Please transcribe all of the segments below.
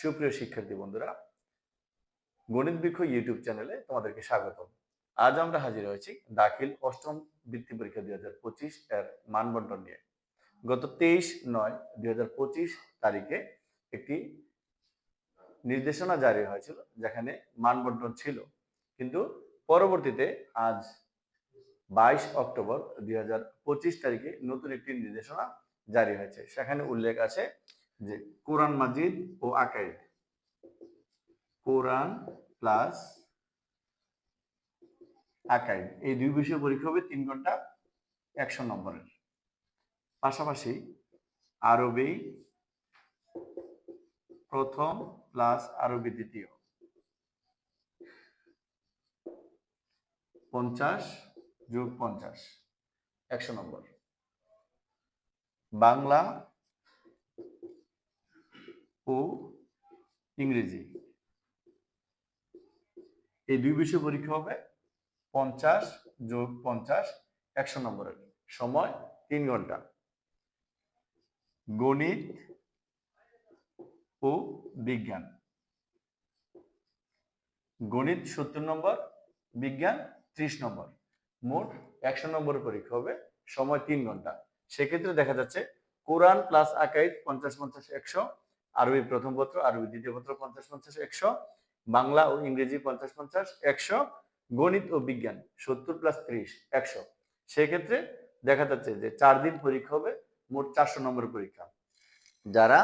সুপ্রিয় শিক্ষার্থী বন্ধুরা, গণিত বৃক্ষ ইউটিউব চ্যানেলে তোমাদেরকে স্বাগত আজ আমরা হাজির হয়েছি দাখিল অষ্টম বৃত্তি পরীক্ষা দুই হাজার পঁচিশ এর মানবন্টন নিয়ে। গত তেইশ নয় দুই হাজার পঁচিশ তারিখে একটি নির্দেশনা জারি হয়েছিল যেখানে মানবন্টন ছিল। কিন্তু পরবর্তীতে আজ বাইশ অক্টোবর দুই হাজার পঁচিশ তারিখে নতুন একটি নির্দেশনা জারি হয়েছে। সেখানে উল্লেখ আছে যে কোরআন মাজিদ ও আকাইদ। কোরআন প্লাস আকাইদ। এই দুই বিষয় পরীক্ষা হবে তিন ঘণ্টা একশো নম্বরের। পাশাপাশি আরবি প্রথম প্লাস আরবি দ্বিতীয়। পঞ্চাশ যোগ পঞ্চাশ, একশো নম্বর। বাংলা ও ইংরেজি। এই দুই বিষয় পরীক্ষা হবে, পঞ্চাশ যোগ পঞ্চাশ, একশো নম্বরের। সময় তিন ঘণ্টা। গণিত ও বিজ্ঞান। গণিত সত্তর নম্বর, বিজ্ঞান ত্রিশ নম্বর। মোট একশো নম্বরের পরীক্ষা হবে, সময় তিন ঘণ্টা। সেক্ষেত্রে দেখা যাচ্ছে, কোরআন প্লাস আকাইদ পঞ্চাশ পঞ্চাশ একশো আরবি প্রথম পত্র, আরবি দ্বিতীয় পত্র পঞ্চাশ পঞ্চাশ একশো, বাংলা ও ইংরেজি পঞ্চাশ পঞ্চাশ একশো, গণিত ও বিজ্ঞান সত্তর প্লাস ত্রিশ একশো। সেক্ষেত্রে দেখা যাচ্ছে যে চার দিন পরীক্ষা হবে, মোট চারশো নম্বর পরীক্ষা। যারা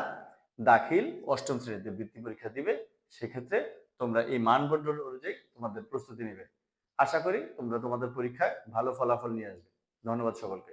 দাখিল অষ্টম শ্রেণীতে বৃত্তি পরীক্ষা দিবে, সেক্ষেত্রে তোমরা এই মানবন্ডল অনুযায়ী তোমাদের প্রস্তুতি নেবে। আশা করি তোমরা তোমাদের পরীক্ষায় ভালো ফলাফল নিয়ে আসবে। ধন্যবাদ সকলকে।